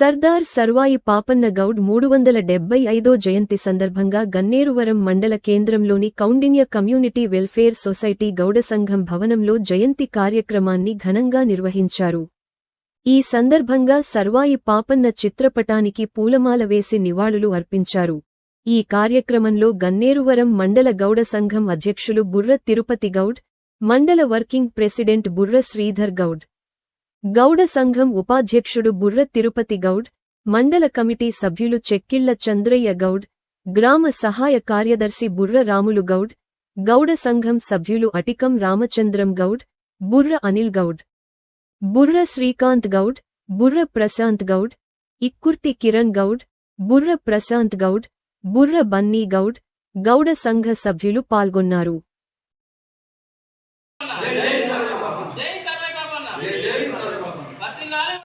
సర్దార్ సర్వాయి పాపన్న గౌడ్ మూడు వందల డెబ్బై ఐదో జయంతి సందర్భంగా గన్నేరువరం మండల కేంద్రంలోని Kaundinya community welfare society Gouda సంఘం భవనంలో జయంతి కార్యక్రమాన్ని ఘనంగా నిర్వహించారు. ఈ సందర్భంగా సర్వాయి పాపన్న చిత్రపటానికి పూలమాల వేసి నివాళులు అర్పించారు. ఈ కార్యక్రమంలో గన్నేరువరం మండల గౌడ సంఘం అధ్యక్షులు బుర్ర తిరుపతి గౌడ్ మండల వర్కింగ్ ప్రెసిడెంట్ బుర్ర శ్రీధర్ గౌడ్ గౌడ సంఘం ఉపాధ్యక్షుడు బుర్ర తిరుపతి గౌడ్ మండల కమిటీ సభ్యులు చెక్కిళ్ళ చంద్రయ్య గౌడ్ గ్రామ సహాయ కార్యదర్శి బుర్ర రాములు గౌడ్ గౌడ సంఘం సభ్యులు అటికం రామచంద్రం గౌడ్ బుర్ర అనిల్ గౌడ్. బుర్ర శ్రీకాంత్ గౌడ్ బుర్ర ప్రశాంత్ గౌడ్ ఇక్కుర్తి కిరణ్ గౌడ్ బుర్ర ప్రశాంత్ గౌడ్ బుర్ర బన్నీ గౌడ్ గౌడ సంఘ సభ్యులు పాల్గొన్నారు. சரி பார்த்தோம்